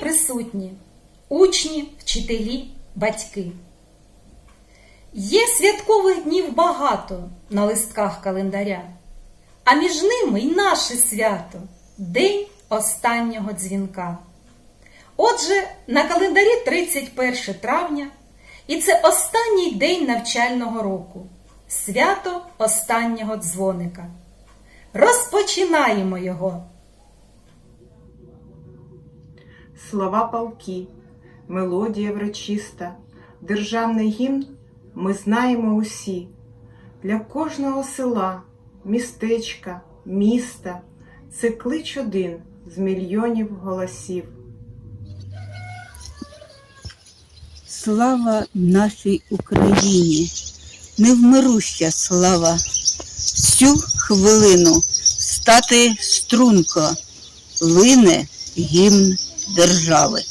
Присутні, учні, вчителі, батьки. Є святкових днів багато на листках календаря, а між ними й наше свято День останнього дзвінка. Отже, на календарі 31 травня, і це останній день навчального року свято останнього дзвоника. Розпочинаємо його. Слова палки, мелодія врочиста, державний гімн ми знаємо усі. Для кожного села, містечка, міста це клич один з мільйонів голосів. Слава нашій Україні, невмируща слава, всю хвилину стати струнко, лине гімн держави.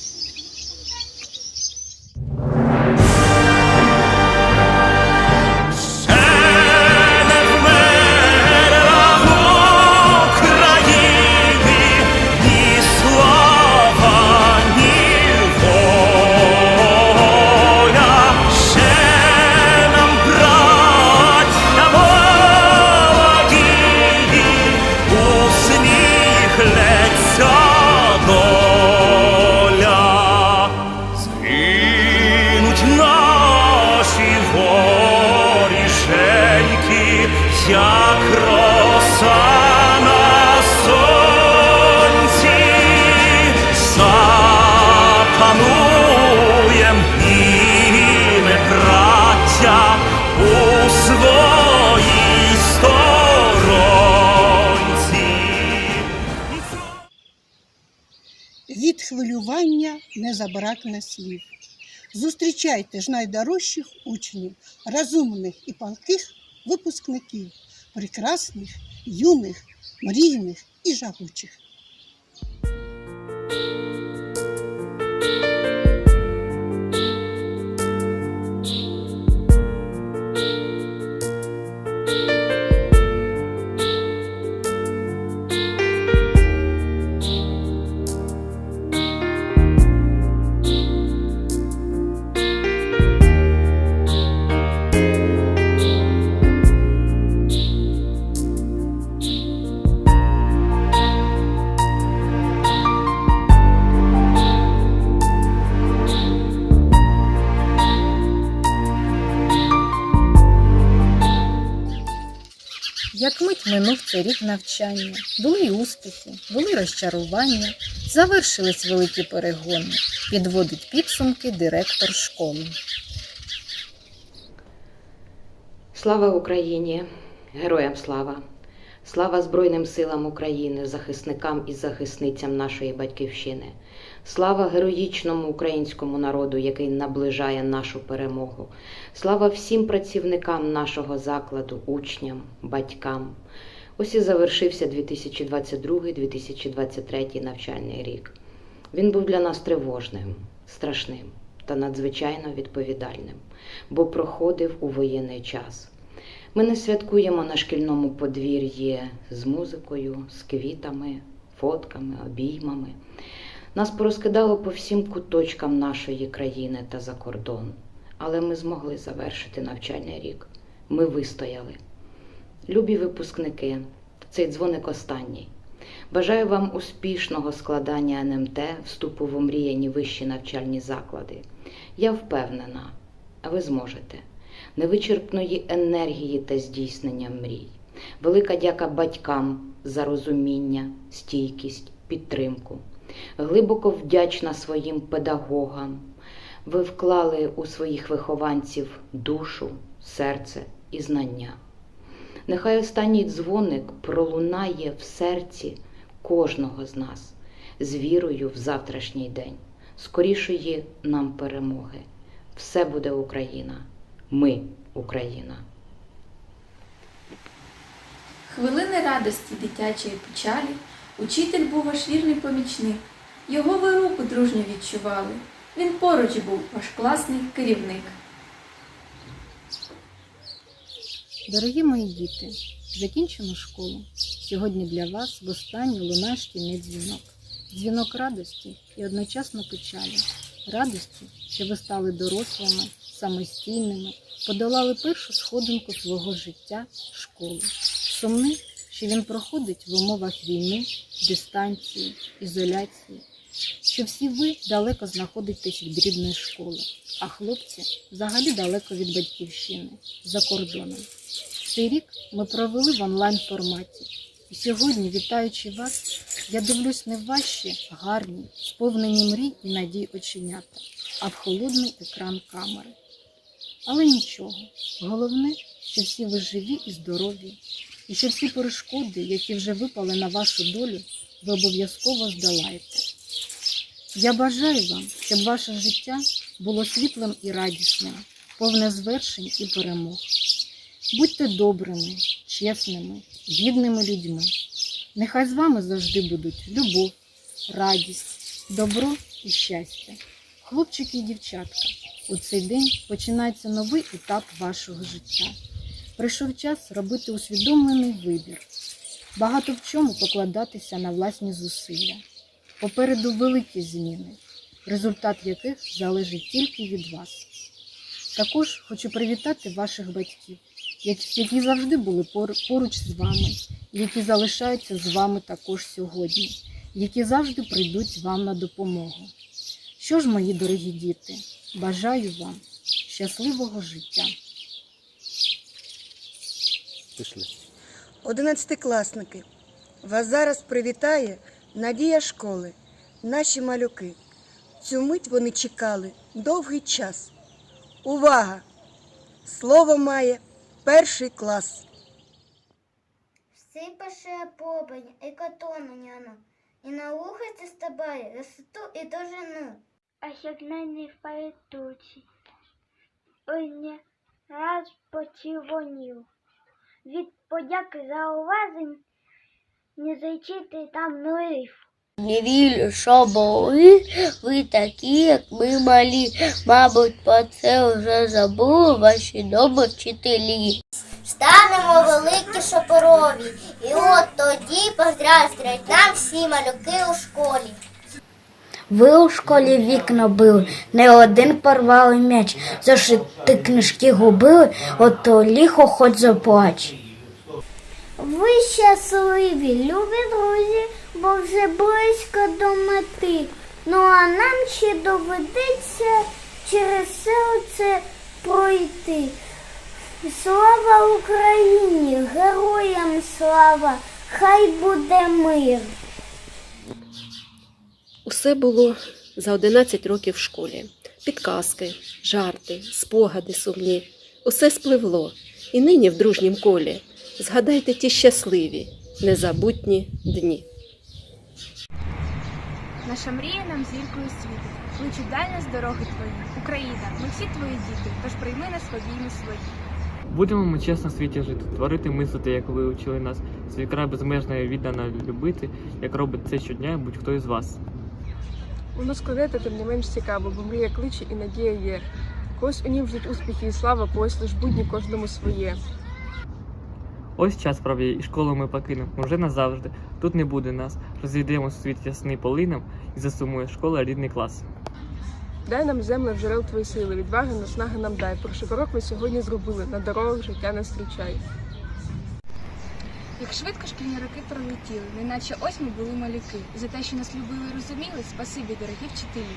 Хвилювання не забракне слів. Зустрічайте ж найдорожчих учнів, розумних і палких випускників, прекрасних, юних, мрійних і жагучих. Як мить минув цей рік навчання, були й успіхи, були розчарування, завершились великі перегони, підводить підсумки директор школи. Слава Україні! Героям слава! Слава Збройним силам України, захисникам і захисницям нашої батьківщини. Слава героїчному українському народу, який наближає нашу перемогу. Слава всім працівникам нашого закладу, учням, батькам. Ось і завершився 2022-2023 навчальний рік. Він був для нас тривожним, страшним та надзвичайно відповідальним, бо проходив у воєнний час. Ми не святкуємо на шкільному подвір'ї з музикою, з квітами, фотками, обіймами. Нас порозкидало по всім куточкам нашої країни та за кордон. Але ми змогли завершити навчальний рік. Ми вистояли. Любі випускники, цей дзвоник останній. Бажаю вам успішного складання НМТ, вступу в омріяні вищі навчальні заклади. Я впевнена, ви зможете. Невичерпної енергії та здійснення мрій. Велика дяка батькам за розуміння, стійкість, підтримку. Глибоко вдячна своїм педагогам. Ви вклали у своїх вихованців душу, серце і знання. Нехай останній дзвоник пролунає в серці кожного з нас з вірою в завтрашній день, скорішої нам перемоги. Все буде Україна. Ми Україна. Хвилини радості дитячої печалі учитель був ваш вірний помічник. Його ви руку дружньо відчували. Він поруч був ваш класний керівник. Дорогі мої діти, закінчимо школу. Сьогодні для вас востаннє луна шкільний дзвінок. дзвінок радості і одночасно печалі. Радості, що ви стали дорослими, самостійними, подолали першу сходинку свого життя школи. Сумний, що він проходить в умовах війни, дистанції, ізоляції, що всі ви далеко знаходитесь від рідної школи, а хлопці взагалі далеко від батьківщини, за кордоном. Цей рік ми провели в онлайн форматі. І сьогодні, вітаючи вас, я дивлюсь не в ваші гарні, сповнені мрій і надій оченята, а в холодний екран камери. Але нічого, головне, що всі ви живі і здорові, і що всі перешкоди, які вже випали на вашу долю, ви обов'язково здолаєте. Я бажаю вам, щоб ваше життя було світлим і радісним, повне звершень і перемог. Будьте добрими, чесними, гідними людьми. Нехай з вами завжди будуть любов, радість, добро і щастя. Хлопчики і дівчатка, у цей день починається новий етап вашого життя. Прийшов час робити усвідомлений вибір, багато в чому покладатися на власні зусилля. Попереду великі зміни, результат яких залежить тільки від вас. Також хочу привітати ваших батьків, які завжди були поруч з вами, які залишаються з вами також сьогодні, які завжди прийдуть вам на допомогу. Що ж, мої дорогі діти, бажаю вам щасливого життя! Пішли. Одинадцятикласники, вас зараз привітає Надія школи, наші малюки. Цю мить вони чекали довгий час. Увага! Слово має перший клас. Сипаше побань і катону няну, і на лухаці стабає висоту і довжину. А щоб не впаєтучі, ой не раз почервонів. Від подяки за увазень не зайчити там нулів. Не вірю, що були ви такі, як ми малі. Мабуть, про це вже забули ваші добрі вчителі. Станемо великі шопорові, і от тоді поздрастять нам всі малюки у школі. Ви у школі вікна били, не один порвали м'яч, зашити книжки губили, ото ліхо хоч заплач. Ви щасливі, любі друзі, бо вже близько до мети. Ну а нам ще доведеться через все це пройти. Слава Україні, героям слава, хай буде мир. Усе було за 11 років в школі. Підказки, жарти, спогади сумні. Усе спливло. І нині в дружнім колі згадайте ті щасливі, незабутні дні. Наша мрія нам зіркою світить. Кличуть дальня з дороги твої. Україна, ми всі твої діти, тож прийми нас в обійми свої. Будемо ми чесно в світі жити, творити, мислити, як ви учили нас, свій край безмежно і віддано любити, як робить це щодня будь-хто із вас. Воно складете, тим не менш цікаво, бо мрія кличе і надія є. Когось у нім ждуть успіхи і слава, когось лиш будні кожному своє. Ось час прав'є, і школу ми покинемо, вже назавжди. Тут не буде нас. Розійдемо світ ясний полином і засумує школа рідний клас. Дай нам землю джерел твої сили, відваги, наснаги нам дай. Перший крок ми сьогодні зробили, на дорогах життя нас зустрічай. Як швидко шкільні роки пролетіли, неначе ось ми були малюки. За те, що нас любили і розуміли, спасибі, дорогі вчителі.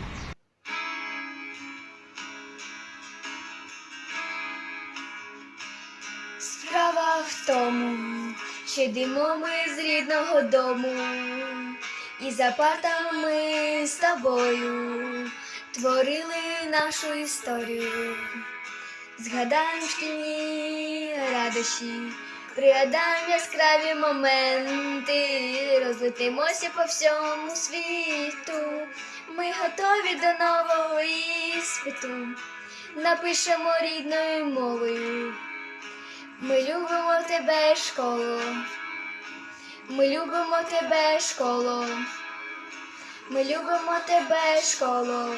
Справа в тому, що йдемо ми з рідного дому, і за партами з тобою творили нашу історію. Згадаємо шкільні радощі, пригадаємо яскраві моменти, розлетимося по всьому світу. Ми готові до нового іспиту, напишемо рідною мовою. Ми любимо тебе, школо. Ми любимо тебе, школо. Ми любимо тебе, школо.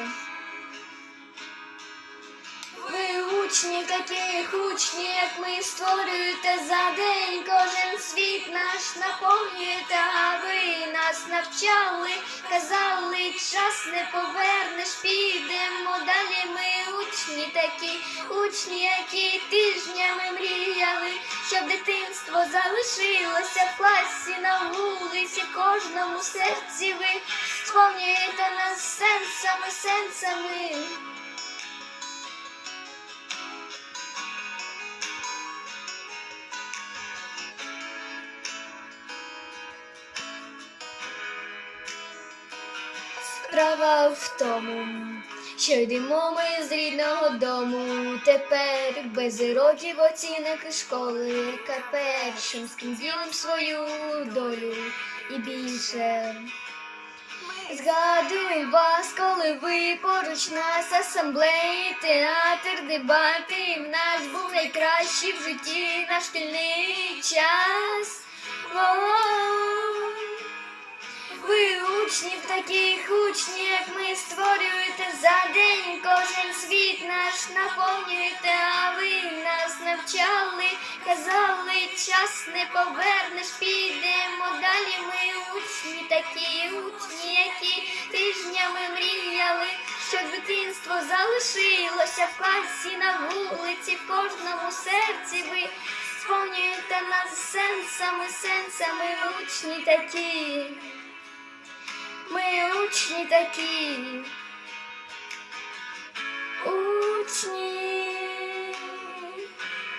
Учні, таких учні, як ми створюєте за день. Кожен світ наш наповнюєте, а ви нас навчали, казали, час не повернеш, підемо далі. Ми учні такі, учні, які тижнями мріяли, щоб дитинство залишилося в класі на вулиці, кожному серці ви сповнюєте нас сенсами, сенсами. Справа в тому, що йдемо ми з рідного дому. Тепер без років оцінок і школи, яка першим з ділим свою долю і більше. Згадуємо вас, коли ви поруч нас, асамблеї, театр, дебати. В нас був найкращий в житті наш шкільний час. О-о-о. Ви учнів таких учнів, як ми створюєте за день кожен світ наш наповнюєте, а ви нас навчали, казали, час не повернеш, підемо далі. Ми учні такі, учні, які тижнями мріяли, щоб дитинство залишилося в класі на вулиці, в кожному серці ви сповнюєте нас сенсами, сенсами, ми учні такі. Ми учні такі. Учні.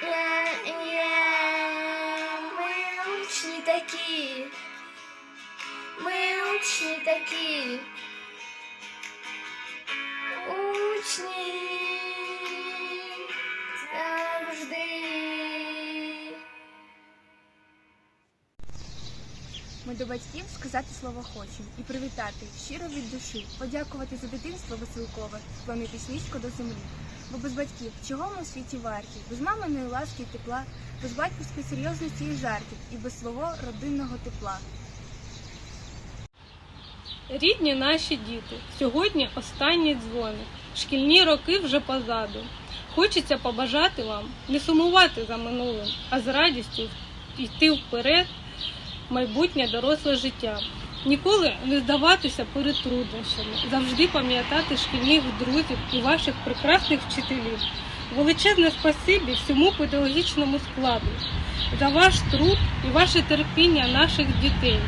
Є, є. Ми учні такі. Ми учні такі. До батьків сказати слово хочемо і привітати щиро від душі, подякувати за дитинство веселкове, склонити низько до землі. Бо без батьків чого ми у світі варті, без маминої ласки і тепла, без батьківської серйозності і жартів, і без свого родинного тепла. Рідні наші діти, сьогодні останній дзвоник. Шкільні роки вже позаду. Хочеться побажати вам не сумувати за минулим, а з радістю йти вперед майбутнє доросле життя. Ніколи не здаватися перед труднощами, завжди пам'ятати шкільних друзів і ваших прекрасних вчителів. Величезне спасибі всьому педагогічному складу за ваш труд і ваше терпіння наших дітей,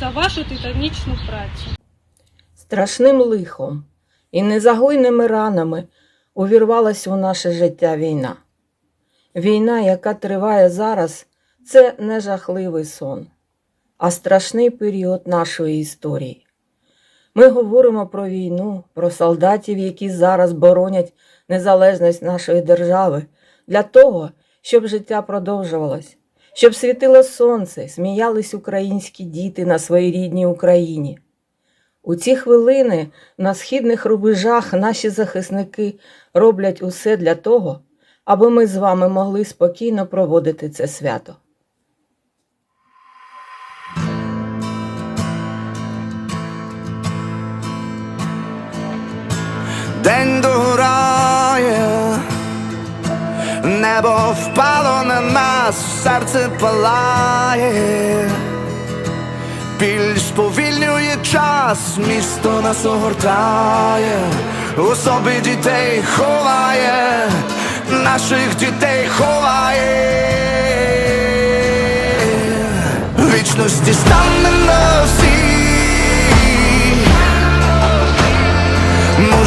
за вашу титанічну працю. Страшним лихом і незагойними ранами увірвалася у наше життя війна. Війна, яка триває зараз, це не жахливий сон, а страшний період нашої історії. Ми говоримо про війну, про солдатів, які зараз боронять незалежність нашої держави, для того, щоб життя продовжувалось, щоб світило сонце, сміялись українські діти на своїй рідній Україні. У ці хвилини на східних рубежах наші захисники роблять усе для того, аби ми з вами могли спокійно проводити це свято. День догорає, небо впало на нас, серце палає, біль сповільнює час, місто нас огортає, у собі дітей ховає, наших дітей ховає, вічності стане на всі.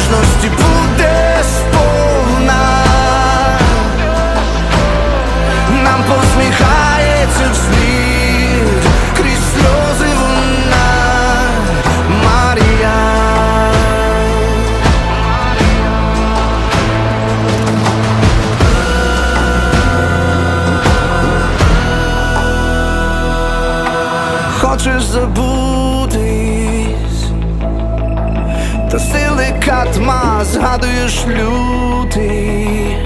Мужності буде сили катма згадуєш лютий,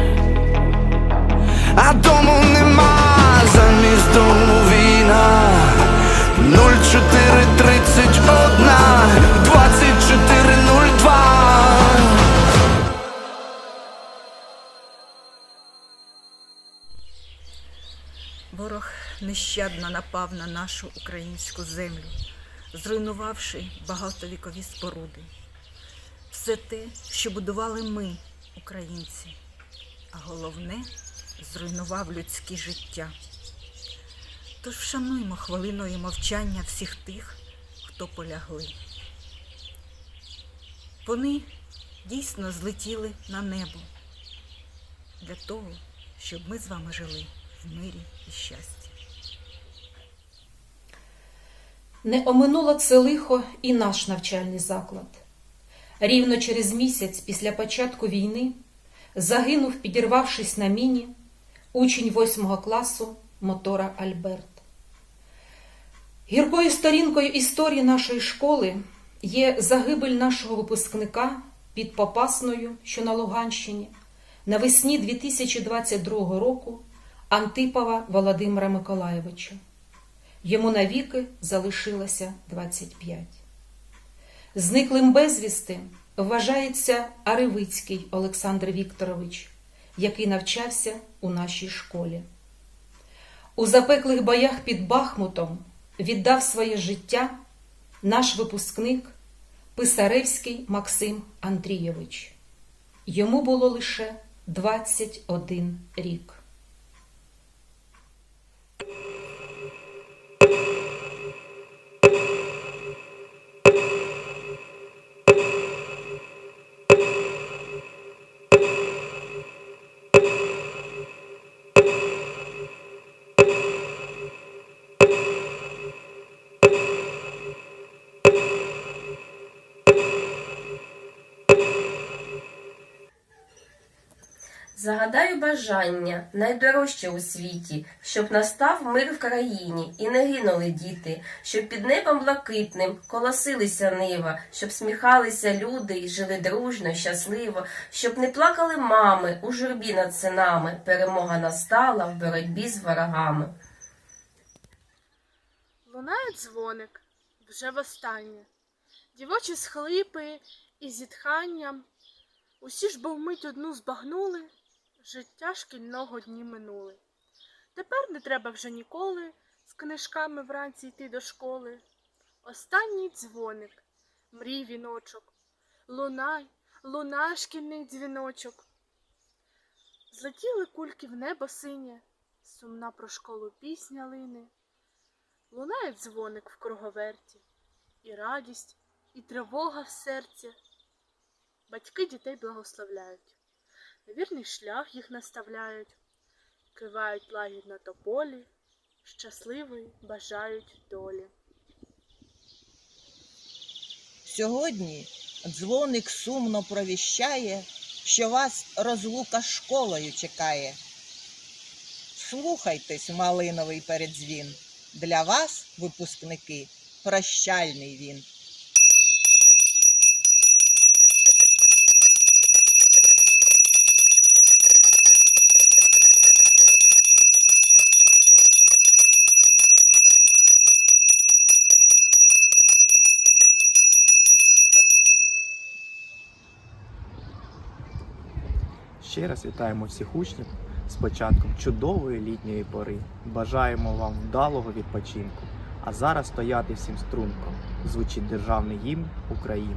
а дому нема замість дому війна 0431 2402 Ворог нещадно напав на нашу українську землю. зруйнувавши багатовікові споруди. Все те, що будували ми, українці, а головне зруйнував людське життя. Тож вшануймо хвилиною мовчання всіх тих, хто полягли. Вони дійсно злетіли на небо для того, щоб ми з вами жили в мирі і щасті. Не оминуло це лихо і наш навчальний заклад. Рівно через місяць після початку війни загинув, підірвавшись на міні, учень восьмого класу мотора Альберт. Гіркою сторінкою історії нашої школи є загибель нашого випускника під Попасною, що на Луганщині, навесні 2022 року Антипова Володимира Миколаєвича. Йому навіки залишилося 25. Зниклим безвісти вважається Аривицький Олександр Вікторович, який навчався у нашій школі. У запеклих боях під Бахмутом віддав своє життя наш випускник Писаревський Максим Андрійович. Йому було лише 21 рік. Загадаю бажання найдорожче у світі, щоб настав мир в країні і не гинули діти, щоб під небом блакитним колосилися нива, щоб сміхалися люди і жили дружно, щасливо, щоб не плакали мами у журбі над синами. Перемога настала в боротьбі з ворогами. Лунає дзвоник вже востаннє. Дівочі схлипи і зітханням. Усі ж бо вмить одну збагнули, життя шкільного дні минули. Тепер не треба вже ніколи з книжками вранці йти до школи. Останній дзвоник, мрій віночок, лунай, лунай шкільний дзвіночок. Злетіли кульки в небо синє, сумна про школу пісня лине. Лунає дзвоник в круговерті, і радість, і тривога в серці. Батьки дітей благословляють, вірний шлях їх наставляють, кивають лагідно тополі, щасливої бажають долі. Сьогодні дзвоник сумно провіщає, що вас розлука школою чекає. Слухайтесь, малиновий передзвін. Для вас, випускники, прощальний він. Ще раз вітаємо всіх учнів з початком чудової літньої пори. Бажаємо вам вдалого відпочинку. А зараз стояти всім струнком. Звучить державний гімн України.